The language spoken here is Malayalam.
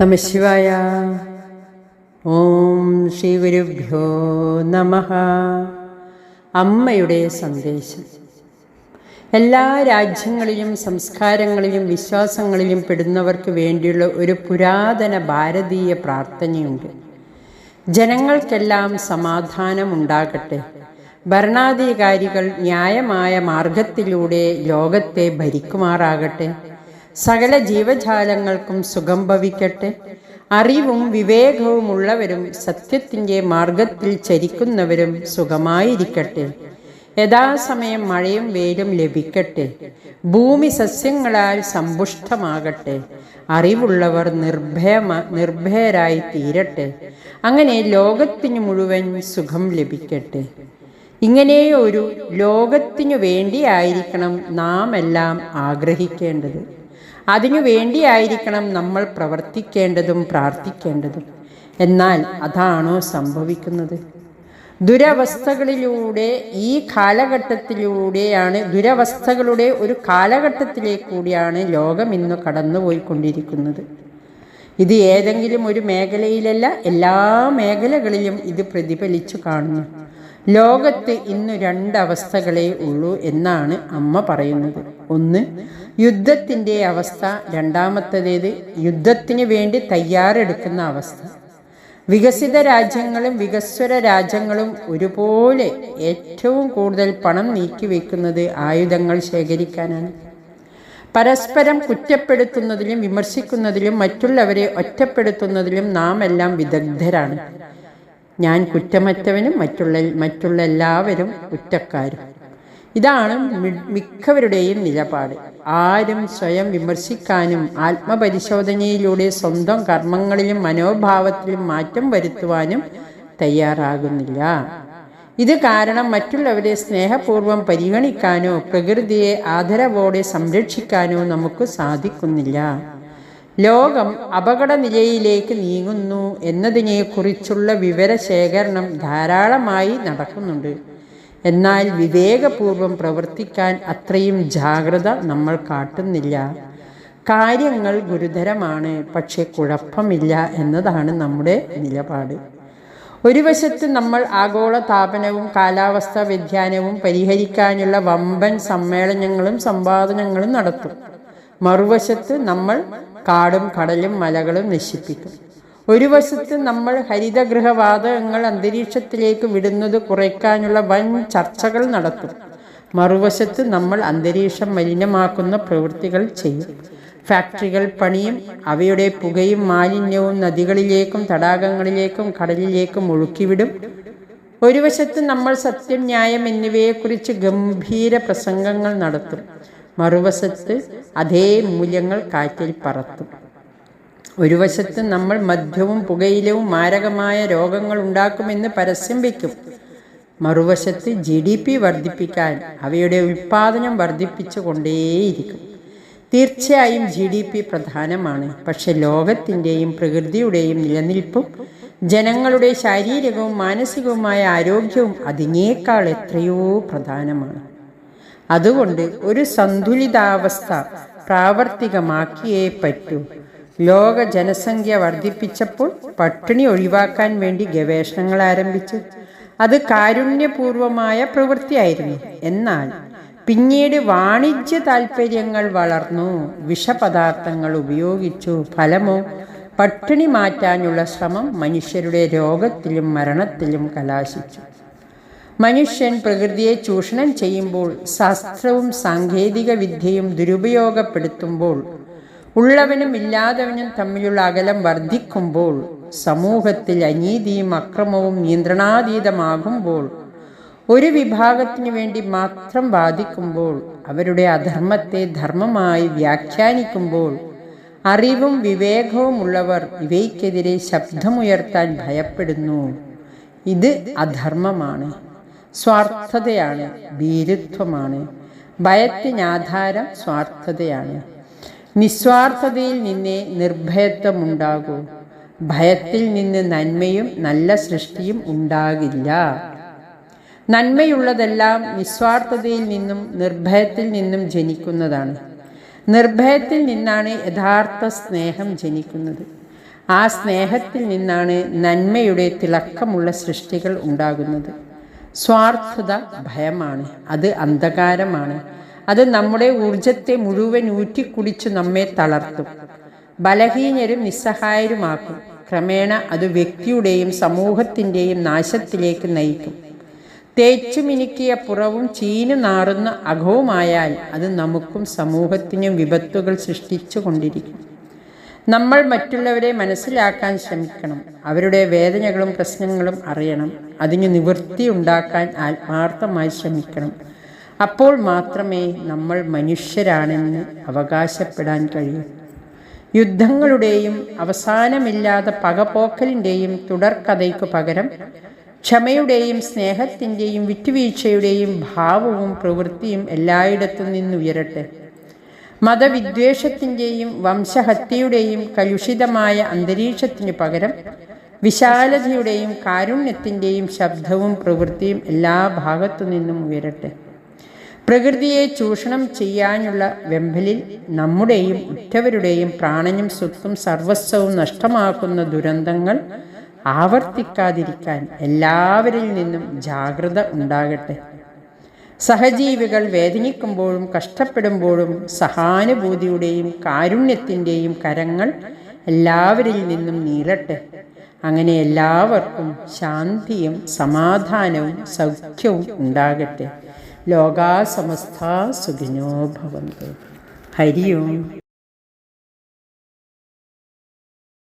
നമ ശിവായ. ഓം ശ്രീ ഗുരുഭ്യോ നമ. അമ്മയുടെ സന്ദേശം. എല്ലാ രാജ്യങ്ങളിലും സംസ്കാരങ്ങളിലും വിശ്വാസങ്ങളിലും പെടുന്നവർക്ക് വേണ്ടിയുള്ള ഒരു പുരാതന ഭാരതീയ പ്രാർത്ഥനയുണ്ട്. ജനങ്ങൾക്കെല്ലാം സമാധാനമുണ്ടാകട്ടെ. ഭരണാധികാരികൾ ന്യായമായ മാർഗത്തിലൂടെ ലോകത്തെ ഭരിക്കുമാറാകട്ടെ. സകല ജീവജാലങ്ങൾക്കും സുഖം ഭവിക്കട്ടെ. അറിവും വിവേകവും ഉള്ളവരും സത്യത്തിന്റെ മാർഗത്തിൽ ചരിക്കുന്നവരും സുഖമായിരിക്കട്ടെ. യഥാസമയം മഴയും വെയിലും ലഭിക്കട്ടെ. ഭൂമി സസ്യങ്ങളാൽ സമ്പുഷ്ടമാകട്ടെ. അറിവുള്ളവർ നിർഭയമ നിർഭയരായി തീരട്ടെ അങ്ങനെ ലോകത്തിനു മുഴുവൻ സുഖം ലഭിക്കട്ടെ. ഇങ്ങനെ ഒരു ലോകത്തിനു വേണ്ടിയായിരിക്കണം നാം എല്ലാം ആഗ്രഹിക്കേണ്ടത്. അതിനു വേണ്ടിയായിരിക്കണം നമ്മൾ പ്രവർത്തിക്കേണ്ടതും പ്രാർത്ഥിക്കേണ്ടതും. എന്നാൽ അതാണോ സംഭവിക്കുന്നത്? ദുരവസ്ഥകളിലൂടെ ഈ കാലഘട്ടത്തിലൂടെയാണ് ദുരവസ്ഥകളുടെ ഒരു കാലഘട്ടത്തിലേക്കൂടിയാണ് ലോകം ഇന്ന് കടന്നുപോയിക്കൊണ്ടിരിക്കുന്നത്. ഇത് ഏതെങ്കിലും ഒരു മേഖലയിലല്ല എല്ലാ മേഖലകളിലും ഇത് പ്രതിഫലിച്ചു കാണുന്നു. ലോകത്ത് ഇന്ന് രണ്ടവസ്ഥകളേ ഉള്ളൂ എന്നാണ് അമ്മ പറയുന്നത്. ഒന്ന് യുദ്ധത്തിന്റെ അവസ്ഥ രണ്ടാമത്തേത് യുദ്ധത്തിന് വേണ്ടി തയ്യാറെടുക്കുന്ന അവസ്ഥ. വികസിത രാജ്യങ്ങളും വികസ്വര രാജ്യങ്ങളും ഒരുപോലെ ഏറ്റവും കൂടുതൽ പണം നീക്കിവെക്കുന്നത് ആയുധങ്ങൾ ശേഖരിക്കാനാണ്. പരസ്പരം കുറ്റപ്പെടുത്തുന്നതിലും വിമർശിക്കുന്നതിലും മറ്റുള്ളവരെ ഒറ്റപ്പെടുത്തുന്നതിലും നാം എല്ലാം വിദഗ്ധരാണ്. ഞാൻ കുറ്റമറ്റവനും മറ്റുള്ള മറ്റുള്ള എല്ലാവരും കുറ്റക്കാരും. ഇതാണ് മിക്കവരുടെയും നിലപാട്. ആരും സ്വയം വിമർശിക്കാനും ആത്മപരിശോധനയിലൂടെ സ്വന്തം കർമ്മങ്ങളിലും മനോഭാവത്തിലും മാറ്റം വരുത്തുവാനും തയ്യാറാകുന്നില്ല. ഇത് കാരണം മറ്റുള്ളവരെ സ്നേഹപൂർവം പരിഗണിക്കാനോ പ്രകൃതിയെ ആദരവോടെ സംരക്ഷിക്കാനോ നമുക്ക് സാധിക്കുന്നില്ല. ലോകം അപകട നിലയിലേക്ക് നീങ്ങുന്നു എന്നതിനെക്കുറിച്ചുള്ള വിവരശേഖരണം ധാരാളമായി നടക്കുന്നുണ്ട്. എന്നാൽ വിവേകപൂർവം പ്രവർത്തിക്കാൻ അത്രയും ജാഗ്രത നമ്മൾ കാട്ടുന്നില്ല. കാര്യങ്ങൾ ഗുരുതരമാണ് പക്ഷെ കുഴപ്പമില്ല എന്നതാണ് നമ്മുടെ നിലപാട്. ഒരു വശത്ത് നമ്മൾ ആഗോള താപനവും കാലാവസ്ഥാ വ്യതിയാനവും പരിഹരിക്കാനുള്ള വമ്പൻ സമ്മേളനങ്ങളും സംവാദനങ്ങളും നടത്തും. മറുവശത്ത് നമ്മൾ കാടും കടലും മലകളും നശിപ്പിക്കും. ഒരു വശത്ത് നമ്മൾ ഹരിതഗൃഹവാതകങ്ങൾ അന്തരീക്ഷത്തിലേക്ക് വിടുന്നത് കുറയ്ക്കാനുള്ള വൻ ചർച്ചകൾ നടത്തും. മറുവശത്ത് നമ്മൾ അന്തരീക്ഷം മലിനമാക്കുന്ന പ്രവൃത്തികൾ ചെയ്യും. ഫാക്ടറികൾ പണിയും അവയുടെ പുകയും മാലിന്യവും നദികളിലേക്കും തടാകങ്ങളിലേക്കും കടലിലേക്കും ഒഴുക്കിവിടും. ഒരു വശത്ത് നമ്മൾ സത്യം ന്യായം എന്നിവയെക്കുറിച്ച് ഗംഭീര പ്രസംഗങ്ങൾ നടത്തും. മറുവശത്ത് അതേ മൂല്യങ്ങൾ കാറ്റിൽ പറത്തും. ഒരു വശത്ത് നമ്മൾ മദ്യവും പുകയിലവും മാരകമായ രോഗങ്ങൾ ഉണ്ടാക്കുമെന്ന് പരസ്യം വയ്ക്കും മറുവശത്ത് ജി ഡി പി വർദ്ധിപ്പിക്കാൻ അവയുടെ ഉൽപാദനം വർദ്ധിപ്പിച്ചു കൊണ്ടേയിരിക്കും തീർച്ചയായും ജി ഡി പി പ്രധാനമാണ്. പക്ഷെ ലോകത്തിന്റെയും പ്രകൃതിയുടെയും നിലനിൽപ്പും ജനങ്ങളുടെ ശാരീരികവും മാനസികവുമായ ആരോഗ്യവും അതിനേക്കാൾ എത്രയോ പ്രധാനമാണ്. അതുകൊണ്ട് ഒരു സന്തുലിതാവസ്ഥ പ്രാവർത്തികമാക്കിയേ പറ്റൂ. ലോക ജനസംഖ്യ വർദ്ധിപ്പിച്ചപ്പോൾ പട്ടിണി ഒഴിവാക്കാൻ വേണ്ടി ഗവേഷണങ്ങൾ ആരംഭിച്ചു. അത് കാരുണ്യപൂർവമായ പ്രവൃത്തിയായിരുന്നു. എന്നാൽ പിന്നീട് വാണിജ്യ താൽപ്പര്യങ്ങൾ വളർന്നു. വിഷപദാർത്ഥങ്ങൾ ഉപയോഗിച്ചു. ഫലമോ? പട്ടിണി മാറ്റാനുള്ള ശ്രമം മനുഷ്യരുടെ രോഗത്തിലും മരണത്തിലും കലാശിച്ചു. മനുഷ്യൻ പ്രകൃതിയെ ചൂഷണം ചെയ്യുമ്പോൾ ശാസ്ത്രവും സാങ്കേതിക വിദ്യയും ദുരുപയോഗപ്പെടുത്തുമ്പോൾ ഉള്ളവനും ഇല്ലാത്തവനും തമ്മിലുള്ള അകലം വർദ്ധിക്കുമ്പോൾ സമൂഹത്തിൽ അനീതിയും അക്രമവും നിയന്ത്രണാതീതമാകുമ്പോൾ ഒരു വിഭാഗത്തിനു വേണ്ടി മാത്രം ബാധിക്കുമ്പോൾ അവരുടെ അധർമ്മത്തെ ധർമ്മമായി വ്യാഖ്യാനിക്കുമ്പോൾ അറിവും വിവേകവും ഉള്ളവർ ഇവയ്ക്കെതിരെ ശബ്ദമുയർത്താൻ ഭയപ്പെടുന്നു. ഇത് അധർമ്മമാണ് സ്വാർത്ഥതയാണ് ഭീരുത്വമാണ് ഭയത്തിനാധാരം സ്വാർത്ഥതയാണ്. നിസ്വാർത്ഥതയിൽ നിന്നേ നിർഭയത്വമുണ്ടാകൂ. ഭയത്തിൽ നിന്ന് നന്മയും നല്ല സൃഷ്ടിയും ഉണ്ടാകില്ല. നന്മയുള്ളതെല്ലാം നിസ്വാർത്ഥതയിൽ നിന്നും നിർഭയത്തിൽ നിന്നും ജനിക്കുന്നതാണ്. നിർഭയത്തിൽ നിന്നാണ് യഥാർത്ഥ സ്നേഹം ജനിക്കുന്നത്. ആ സ്നേഹത്തിൽ നിന്നാണ് നന്മയുടെ തിളക്കമുള്ള സൃഷ്ടികൾ ഉണ്ടാകുന്നത്. സ്വാർത്ഥത ഭയമാണ്. അത് അന്ധകാരമാണ്. അത് നമ്മുടെ ഊർജത്തെ മുഴുവൻ ഊറ്റിക്കുടിച്ചു നമ്മെ തളർത്തും. ബലഹീനരും നിസ്സഹായരുമാക്കും. ക്രമേണ അത് വ്യക്തിയുടെയും സമൂഹത്തിന്റെയും നാശത്തിലേക്ക് നയിക്കും. തേച്ചു മിനുക്കിയ പുറവും ചീനു നാറുന്ന അഘവുമായാൽ അത് നമുക്കും സമൂഹത്തിനും വിപത്തുകൾ സൃഷ്ടിച്ചു കൊണ്ടിരിക്കും നമ്മൾ മറ്റുള്ളവരെ മനസ്സിലാക്കാൻ ശ്രമിക്കണം. അവരുടെ വേദനകളും പ്രശ്നങ്ങളും അറിയണം. അതിന് നിവൃത്തി ഉണ്ടാക്കാൻ ആത്മാർത്ഥമായി ശ്രമിക്കണം. അപ്പോൾ മാത്രമേ നമ്മൾ മനുഷ്യരാണെന്ന് അവകാശപ്പെടാൻ കഴിയൂ. യുദ്ധങ്ങളുടെയും അവസാനമില്ലാതെ പകപോക്കലിന്റെയും തുടർക്കഥയ്ക്കു പകരം ക്ഷമയുടെയും സ്നേഹത്തിന്റെയും വിട്ടുവീഴ്ചയുടെയും ഭാവവും പ്രവൃത്തിയും എല്ലായിടത്തു നിന്നുയരട്ടെ മതവിദ്വേഷത്തിന്റെയും വംശഹത്യയുടെയും കലുഷിതമായ അന്തരീക്ഷത്തിനു പകരം വിശാലതയുടെയും കാരുണ്യത്തിന്റെയും ശബ്ദവും പ്രവൃത്തിയും എല്ലാ ഭാഗത്തു നിന്നും ഉയരട്ടെ. പ്രകൃതിയെ ചൂഷണം ചെയ്യാനുള്ള വെമ്പലിൽ നമ്മുടെയും ഉറ്റവരുടെയും പ്രാണനും സ്വത്തും സർവസ്വവും നഷ്ടമാക്കുന്ന ദുരന്തങ്ങൾ ആവർത്തിക്കാതിരിക്കാൻ എല്ലാവരിൽ നിന്നും ജാഗ്രത ഉണ്ടാകട്ടെ. സഹജീവികൾ വേദനിക്കുമ്പോഴും കഷ്ടപ്പെടുമ്പോഴും സഹാനുഭൂതിയുടെയും കാരുണ്യത്തിന്റെയും കരങ്ങൾ എല്ലാവരിൽ നിന്നും നീളട്ടെ. അങ്ങനെ എല്ലാവർക്കും ശാന്തിയും സമാധാനവും സൗഖ്യവും ഉണ്ടാകട്ടെ. ലോകാ സമസ്ത സുഖിനോ ഭവന്തു. ഹരി ഓം